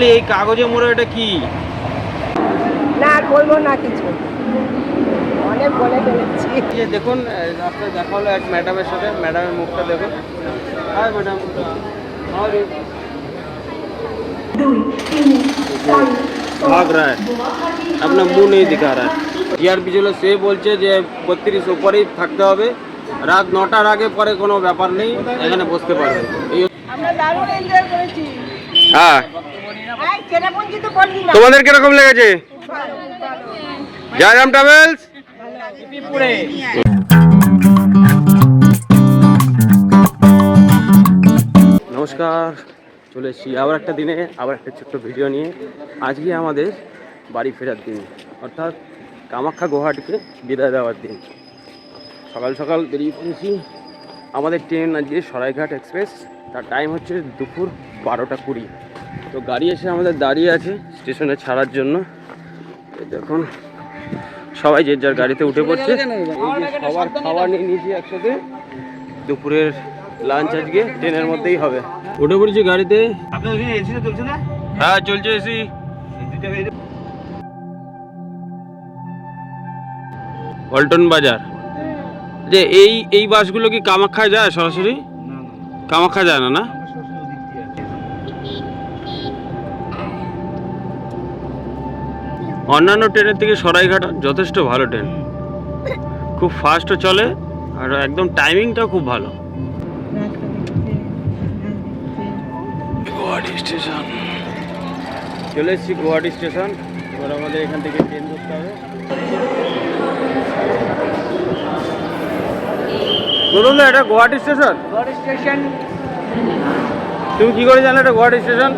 বলি এই কাগজে মোড়ে এটা কি না আর বলবো না কিছু অনেক বলে ফেলেছি এই যে দেখুন আহ, রাস্তায় দেখা হলো এক ম্যাডামের সাথে ম্যাডামের মুখটা দেখুন হাই ম্যাডাম और भाग रहा है अपना मुंह नहीं दिखा रहा है টিআরপি ছিল সে বলছে যে বত্রিশ উপরেই থাকতে হবে রাত নটার আগে পরে কোনো ব্যাপার নেই এখানে বসতে পারবে এই আমরা দারুণ এনজয় করেছি হ্যাঁ তোমাদের কীরকম লেগেছে? জয়রাম ট্রাভেলস। নমস্কার, চলে এসেছি আবার একটা দিনে, আবার একটা ছোট্ট ভিডিও নিয়ে। আজকে আমাদের বাড়ি ফেরার দিন, অর্থাৎ কামাখ্যা গুয়াহাটিকে বিদায় দেওয়ার দিন। সকাল সকাল বেরিয়ে পড়েছি। আমাদের ট্রেন আজকে সরাইঘাট এক্সপ্রেস, তার টাইম হচ্ছে দুপুর বারোটা কুড়ি। তো গাড়ি এসে আমাদের দাঁড়িয়ে আছে স্টেশনে ছাড়ার জন্য। দেখুন সবাই যে যার গাড়িতে উঠে পড়ছে। এই সবার খাবার নিয়ে নিয়েছি একসাথে। দুপুরের লাঞ্চ আজকে ট্রেনের মধ্যেই হবে। উঠে পড়েছি গাড়িতে। হ্যাঁ চলছে এসি পল্টন বাজার। যে এই এই বাসগুলো কি কামাখ্যায় যায় সরাসরি? না না কামাখ্যা যায় না না? অন্যান্য ট্রেনের থেকে সরাইঘাট যথেষ্ট ভালো ট্রেন। খুব ফাস্টও চলে আর একদম টাইমিংটাও খুব ভালো। গুয়াহাটি স্টেশন। চলে এসেছি গুয়াহাটি স্টেশন। এবার আমাদের এখান থেকে ট্রেন ধরতে হবে। বলুন না এটা গুয়াহাটি স্টেশন? বড় স্টেশন। তুমি কি করে জানো এটা গুয়াহাটি স্টেশন?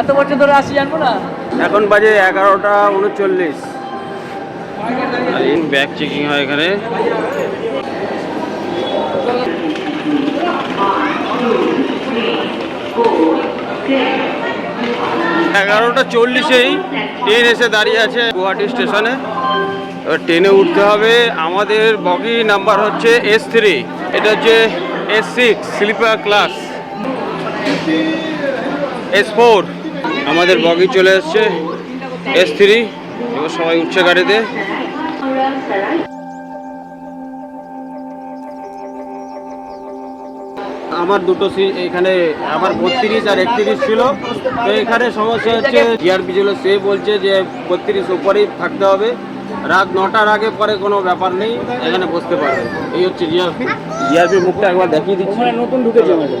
এত বছর ধরে আসি জানব না? এখন বাজে এগারোটা উনচল্লিশ। ব্যাগ চেকিং হয় এখানে। এগারোটা চল্লিশেই ট্রেন এসে দাঁড়িয়ে আছে গুয়াহাটি স্টেশনে। এবার ট্রেনে উঠতে হবে। আমাদের বগি নাম্বার হচ্ছে এস থ্রি এটা হচ্ছে S six sleeper class S four আমাদের বগি চলে এসছে। এস থ্রি এবার সবাই উঠছে গাড়িতে। আমার দুটো সিট এখানে আমার বত্রিশ আর একত্রিশ ছিল। তো এখানে সমস্যা হচ্ছে জিআরপি ছিল সে বলছে যে বত্রিশ উপরেই থাকতে হবে। রাত নটার আগে পরে কোনো ব্যাপার নেই এখানে বসতে পারবে। এই হচ্ছে জিআরপি জিআরপি মুখটা একবার দেখিয়ে দিচ্ছি। নতুন ঢুকেছে। আমাদের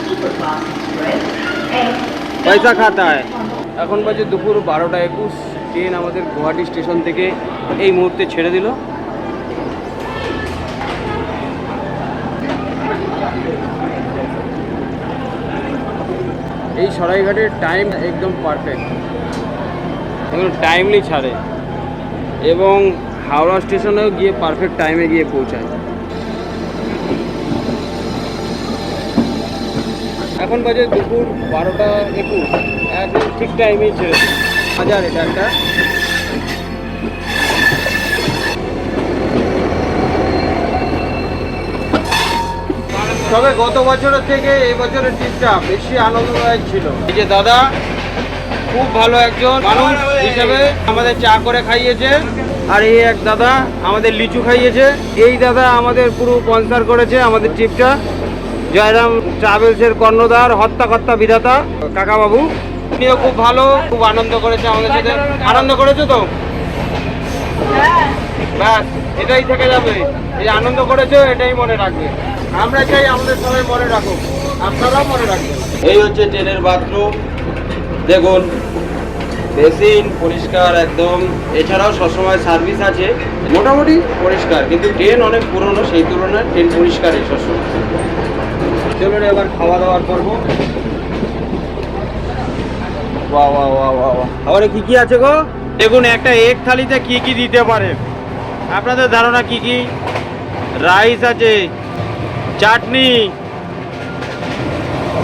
পয়সা খাতায়। এখন বাজে দুপুর বারোটা একুশ। ট্রেন আমাদের গুয়াহাটি স্টেশন থেকে এই মুহূর্তে ছেড়ে দিল। এই সরাইঘাটের টাইম একদম পারফেক্ট এখন টাইমলি ছাড়ে। এবং হাওড়া স্টেশনেও গিয়ে পারফেক্ট টাইমে গিয়ে পৌঁছায়। এখন বাজে দুপুর বারোটা একুশ। একদম ঠিক টাইমেই ছেড়ে হাজার এটা একটা। তবে গত বছরের থেকে এই বছরের ট্রিপটা বেশি আনন্দদায়ক ছিল। এই যে দাদা, খুব ভালো একজন মানুষ হিসেবে আমাদের চা করে খাইয়েছে। আর এই এক দাদা আমাদের লিচু খাইয়েছে। এই দাদা আমাদের পুরো স্পন্সার করেছে আমাদের ট্রিপটা জয়রাম ট্রাভেলসের কর্ণধার হত্যাকর্তা বিধাতা কাকাবাবু। উনিও খুব ভালো খুব আনন্দ করেছে আমাদের সাথে। আনন্দ করেছ তো? ব্যাস এটাই থেকে যাবে। এই আনন্দ করেছ এটাই মনে রাখবে। আমরা চাই আমাদের সবাই মনে রাখুক। আপনারাও মনে রাখবেন। এই হচ্ছে ট্রেনের বাথরুম। দেখুন বেসিন পরিষ্কার একদম। এছাড়াও সবসময় সার্ভিস আছে। মোটামুটি পরিষ্কার কিন্তু ট্রেন অনেক পুরনো সেই তুলনায় ট্রেন পরিষ্কারই সবসময়। চলুন এবার খাওয়া দাওয়ার করব। বাহ বাহ বাহ বাহ বাহ কি কি আছে গো? দেখুন, একটা এগ থালিতে কি কি দিতে পারে? আপনাদের ধারণা কি কি? রাইস আছে, চাটনি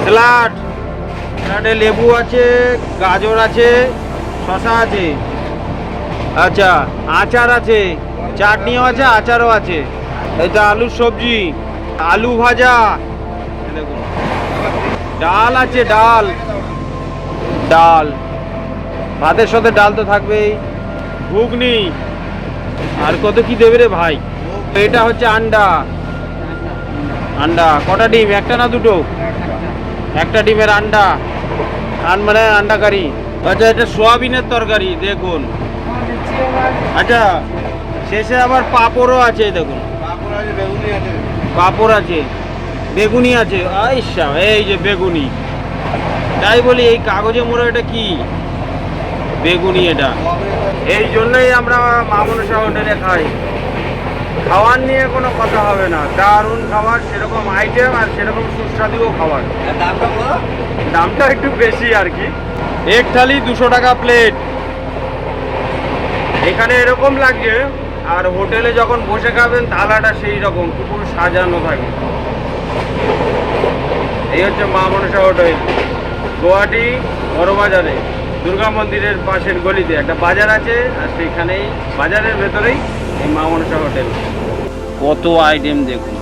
স্যালাড স্যালাডে লেবু আছে, গাজর আছে শশা আছে। আচ্ছা আচার আছে, চাটনিও আছে, আচারও আছে। এটা আলুর সবজি, আলু ভাজা দেখুন। ডাল আছে ডাল। ডাল। ভাতের সাথে ডাল তো থাকবেই। ঘুগনি। আর কত কি দেবে রে ভাই? এটা হচ্ছে আন্ডা। আন্ডা। কটা ডিম? একটা না দুটো? একটা ডিমের আন্ডা। আন মানে আন্ডা কারি। আচ্ছা এটা সোয়াবিনের তরকারি দেখুন। আচ্ছা শেষে আবার পাঁপড়ও আছে দেখুন। পাঁপড় আছে বেগুনি আছে। আইসা এই যে বেগুনি। তাই বলি এই কাগজে মোড়া এটা কি? বেগুনি এটা। এই জন্যই আমরা মা মনসা হোটেলে খাই। খাওয়ার নিয়ে কোনো কথা হবে না। দারুণ খাবার সেরকম আইটেম আর সেরকম সুস্বাদুও খাবার। দামটা একটু বেশি আর কি। এক থালি দুশো টাকা প্লেট এখানে এরকম লাগছে আর হোটেলে যখন বসে খাবেন থালাটা সেই রকম পুকুর সাজানো থাকে। এই হচ্ছে মা মনসা হোটেল। গুয়াহাটি বড় বাজারে দুর্গা মন্দিরের পাশের গলিতে। একটা বাজার আছে, আর সেইখানেই, বাজারের ভেতরেই এই মা মনসা হোটেল। কত আইটেম দেখুন।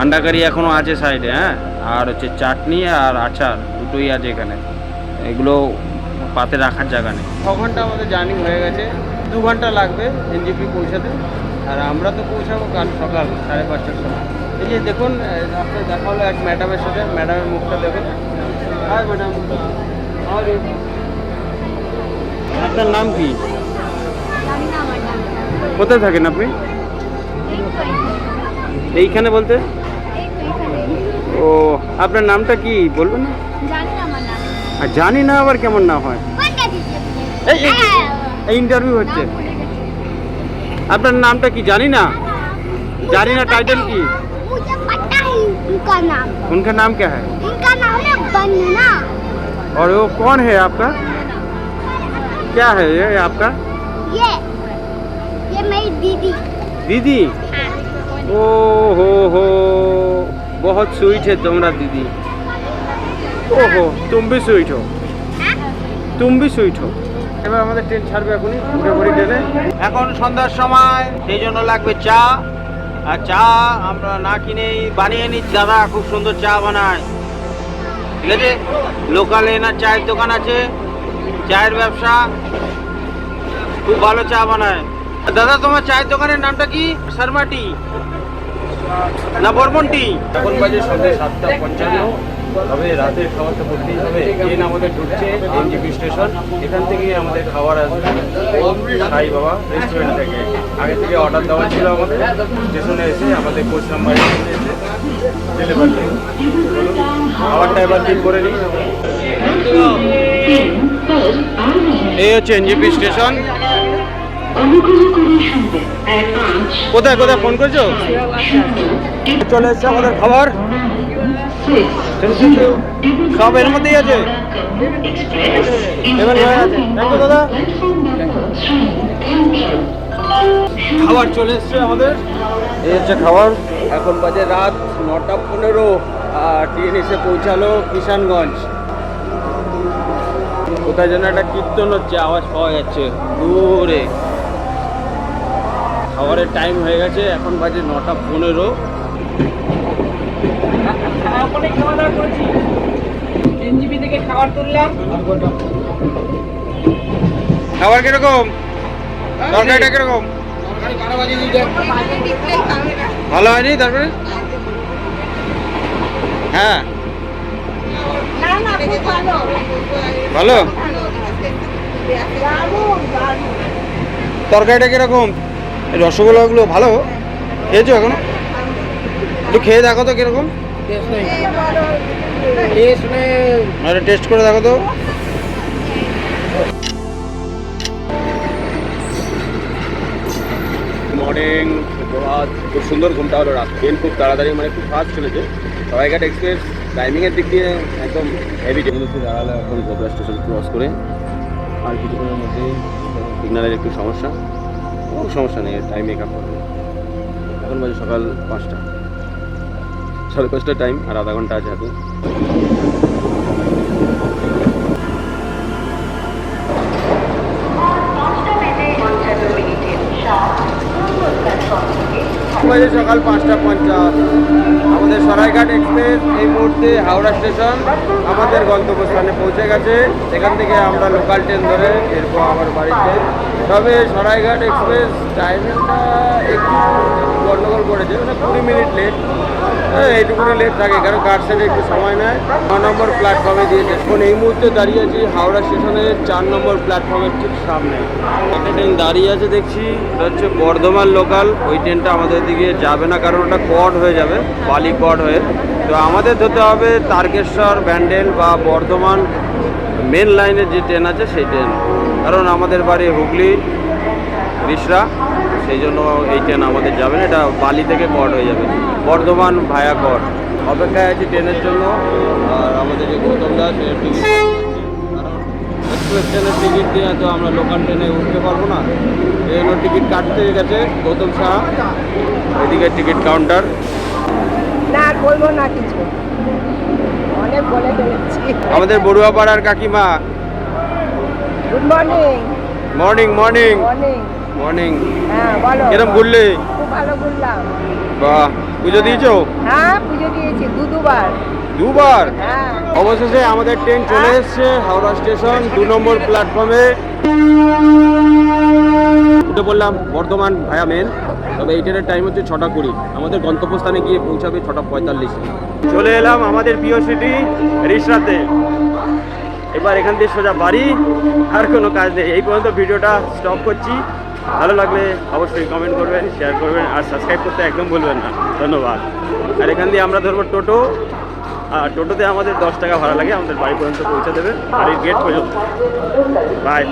আন্ডা কারি এখনও আছে সাইডে হ্যাঁ? আর হচ্ছে চাটনি আর আচার, দুটোই আছে এখানে। এগুলো পাতে রাখার জায়গা নেই। ছ ঘণ্টা আমাদের জার্নি হয়ে গেছে। দু ঘণ্টা লাগবে এনজিপি পৌঁছাতে। আর আমরা তো পৌঁছাবো কাল সকাল, সাড়ে পাঁচটার সময়। এই যে দেখুন আপনার দেখা হলো এক ম্যাডামের সাথে। ম্যাডামের মুখটা দেখুন। হ্যাঁ ম্যাডাম আপনার নাম কি? কোথায় থাকেন আপনি? এইখানে বলতে? ও, আপনার নামটা কি? বলবেন আর জানি না আবার কেমন না হয়। এই ইন্টারভিউ হচ্ছে। আপনার নামটা কি? জানি না। জানি না টাইটেল কি? उनका नाम उनका नाम क्या है उनका नाम है बन्ना और वो कौन है आपका क्या है ये आपका ये ये मेरी दीदी दीदी ओ हो हो बहुत स्वीट है तुम्हारा दीदी ও হো তুম বি সুইট হো তুম বি সুইট হো এবার আমাদের ট্রেন ছাড়বে এখনই উঠে পড়ি ট্রেনে এখন সন্ধ্যার সময় সেই জন্য লাগবে চা আর চা আমরা না কিনেই বানিয়ে নিচ্ছি। দাদা, খুব সুন্দর চা বানায়। ঠিক আছে? লোকালে এনার চায়ের দোকান আছে, চায়ের ব্যবসা, খুব ভালো চা বানায়। দাদা, তোমার চায়ের দোকানের নামটা কি? শর্মাটি না বর্মনটি এখন বাজে সন্ধ্যে সাতটা পঞ্চান্ন। তবে রাতের খাবারটা করতেই হবে। ট্রেন আমাদের ঢুকছে এনজিপি স্টেশন এখান থেকে আমাদের খাবার আসবে। সাই বাবা রেস্টুরেন্ট থেকে। আগে থেকে অর্ডার দেওয়া ছিল আমাদের। স্টেশনে এসে আমাদের কোচ নাম্বার এসে ডেলিভারি খাবারটা এবার ঠিক করে নিই। এই হচ্ছে এনজিপি স্টেশন। কোথায় কোথায় ফোন করছ? চলে এসছে আমাদের খাবার। সব এর মধ্যেই আছে। দাদা। খাবার চলে এসছে আমাদের। এই হচ্ছে খাবার। এখন বাজে রাত নটা পনেরো, আর ট্রেন এসে পৌঁছালো কিষানগঞ্জ। কোথায় যেন একটা কীর্তন হচ্ছে, আওয়াজ পাওয়া যাচ্ছে। দূরে। খাবারের টাইম হয়ে গেছে, এখন বাজে নটা পনেরো। এনজিপি থেকে খাবার তুললাম। খাবার কীরকম? তরকারিটা কীরকম? ভালো হয়নি তারপরে? হ্যাঁ। না না খুব ভালো। ভালো? তরকারিটা কীরকম? রসগোল্লাগুলো ভালো? খেয়েছো এখনও? একটু খেয়ে দেখো তো কীরকম? আরে টেস্ট করে দেখো তো। মর্নিং সুপ্রভাত খুব সুন্দর ঘুমটা হলো রাত। ট্রেন খুব তাড়াতাড়ি মানে খুব ফাস্ট চলেছে। সবাইঘাট এক্সপ্রেস টাইমিংয়ের দিক দিয়ে একদম হেভি টেকনোলজি দাঁড়ালে এখন গোবরা স্টেশন ক্রস করে আর কিছুক্ষণের মধ্যে সিগন্যালের একটু সমস্যা। কোনো সমস্যা নেই টাইম মেকআপ করবে এখন বাজে সকাল পাঁচটা। সাড়ে পাঁচটা টাইম আর আধা ঘণ্টা আছে হাতে। সকাল পাঁচটা পঞ্চাশ। আমাদের সরাইঘাট এক্সপ্রেস এই মুহূর্তে হাওড়া স্টেশন আমাদের গন্তব্যস্থানে পৌঁছে গেছে। সেখান থেকে আমরা লোকাল ট্রেন ধরে এরপর আমার বাড়িতে তবে সরাইঘাট এক্সপ্রেস টাইমিংটা একটু গন্ডগোল করেছে মানে কুড়ি মিনিট লেট এইটুকুনি লেট থাকে কারণ কার সাথে একটু সময় নেয়? ন নম্বর প্ল্যাটফর্মে দিয়েছে এখন এই মুহূর্তে দাঁড়িয়ে আছি হাওড়া স্টেশনের চার নম্বর প্ল্যাটফর্মের ঠিক সামনে। একটা ট্রেন দাঁড়িয়ে আছে দেখছি এটা হচ্ছে বর্ধমান লোকাল ওই ট্রেনটা আমাদের দিকে যাবে না কারণ ওটা কট হয়ে যাবে বালি কট হয়ে। তো আমাদের ধরতে হবে তারকেশ্বর ব্যান্ডেল বা বর্ধমান মেন লাইনের যে ট্রেন আছে সেই ট্রেন কারণ আমাদের বাড়ি হুগলি রিসরা সেই জন্য এই ট্রেন আমাদের যাবে না এটা বালি থেকে কট হয়ে যাবে। বর্ধমান ভায়া কট অপেক্ষায় আছি ট্রেনের জন্য। আর আমাদের যে গৌতম দাস এর টিকিট এক্সপ্রেস ট্রেনের টিকিট দিয়ে তো আমরা লোকাল ট্রেনে উঠতে পারব না। এই জন্য টিকিট কাটতে গেছে গৌতম সাহা ওইদিকে টিকিট কাউন্টার না বলব না কিছু। অনেক বলে ফেলেছি। আমাদের বড়ুয়াপাড়ার কাকিমা। Good morning morning morning morning morning হ্যাঁ বলো। কিরম ঘুরলে? খুব ভালো ঘুরলাম। বাহ পুজো দিয়েছ? হ্যাঁ পুজো দিয়েছি দু দুবার। দুবার? হ্যাঁ। অবশেষে আমাদের ট্রেন চলে এসেছে হাওড়া স্টেশন দু নম্বর প্ল্যাটফর্মে। উঠে বললাম বর্ধমান ভায়া মেন তবে এই ট্রেনের টাইম হচ্ছে ছটা কুড়ি। আমাদের গন্তব্যস্থানে গিয়ে পৌঁছাবে ছটা পঁয়তাল্লিশ। চলে এলাম আমাদের প্রিয় সিটি রিসরাতে। এবার এখান থেকে সোজা বাড়ি আর কোনো কাজ নেই। এই পর্যন্ত ভিডিওটা স্টপ করছি। ভালো লাগলে অবশ্যই কমেন্ট করবেন শেয়ার করবেন, আর সাবস্ক্রাইব করতে একদম ভুলবেন না। ধন্যবাদ। আর এখান দিয়ে আমরা ধরবো টোটো। আর টোটোতে আমাদের দশ টাকা ভাড়া লাগে, আমাদের বাড়ি পর্যন্ত পৌঁছে দেবে বাড়ির গেট পর্যন্ত। বাই